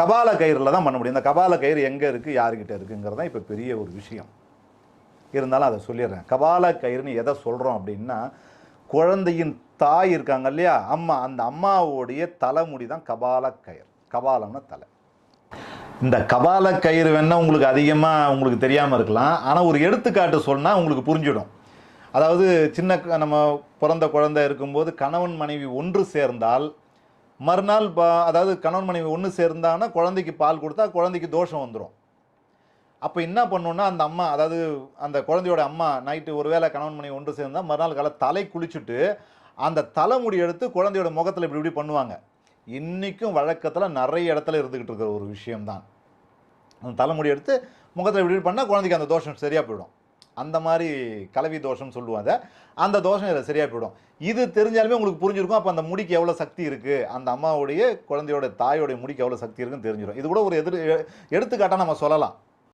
கபால கயிறில் தான் பண்ண முடியும். இந்த கபால கயிறு எங்கே இருக்குது யாருக்கிட்ட இருக்குங்கிறது தான் இப்போ பெரிய ஒரு விஷயம். இருந்தாலும் அதை சொல்லிடுறேன். கபால கயிறுன்னு எதை சொல்கிறோம் அப்படின்னா குழந்தையின் தாய் இருக்காங்க இல்லையா? அம்மா அந்த அம்மாவுடைய தலைமுடி தான் கபால கயிறு. கபாலம்னா தலை. இந்த கபால கயிறு வேணால் உங்களுக்கு அதிகமாக உங்களுக்கு தெரியாமல் இருக்கலாம். ஆனால் ஒரு எடுத்துக்காட்டு சொன்னால் உங்களுக்கு புரிஞ்சிடும். அதாவது சின்ன நம்ம பிறந்த குழந்தை இருக்கும்போது கணவன் மனைவி ஒன்று சேர்ந்தால் மறுநாள் பா அதாவது கணவன் மனைவி ஒன்று சேர்ந்தாங்கன்னா குழந்தைக்கு பால் கொடுத்தா குழந்தைக்கு தோஷம் வந்துடும் அப்போ என்ன பண்ணணும்னா அந்த அம்மா அதாவது அந்த குழந்தையோட அம்மா நைட்டு ஒரு வேளை கணவன் மனைவி ஒன்று சேர்ந்தால் மறுநாள் காலை தலை குளிச்சுட்டு அந்த தலைமுடி எடுத்து குழந்தையோட முகத்தில் இப்படி இப்படி பண்ணுவாங்க. இன்றைக்கும் வழக்கத்தில் நிறைய இடத்துல இருந்துக்கிட்டு இருக்கிற ஒரு விஷயம்தான். அந்த தலைமுடி எடுத்து முகத்தில் இப்படி இப்படி பண்ணால் குழந்தைக்கு அந்த தோஷம் சரியாக போயிடும். அந்த மாதிரி கலவி தோஷம்னு சொல்லுவாங்க அந்த தோஷம் இதில் சரியாக போயிடும். இது தெரிஞ்சாலுமே உங்களுக்கு புரிஞ்சிருக்கும். அப்போ அந்த முடிக்கு எவ்வளோ சக்தி இருக்குது அந்த அம்மாவுடைய குழந்தையோட தாயோடைய முடிக்கு எவ்வளோ சக்தி இருக்குன்னு தெரிஞ்சிடும் இது கூட ஒரு எதிர் எடுத்துக்காட்டாக நம்ம சொல்லலாம்.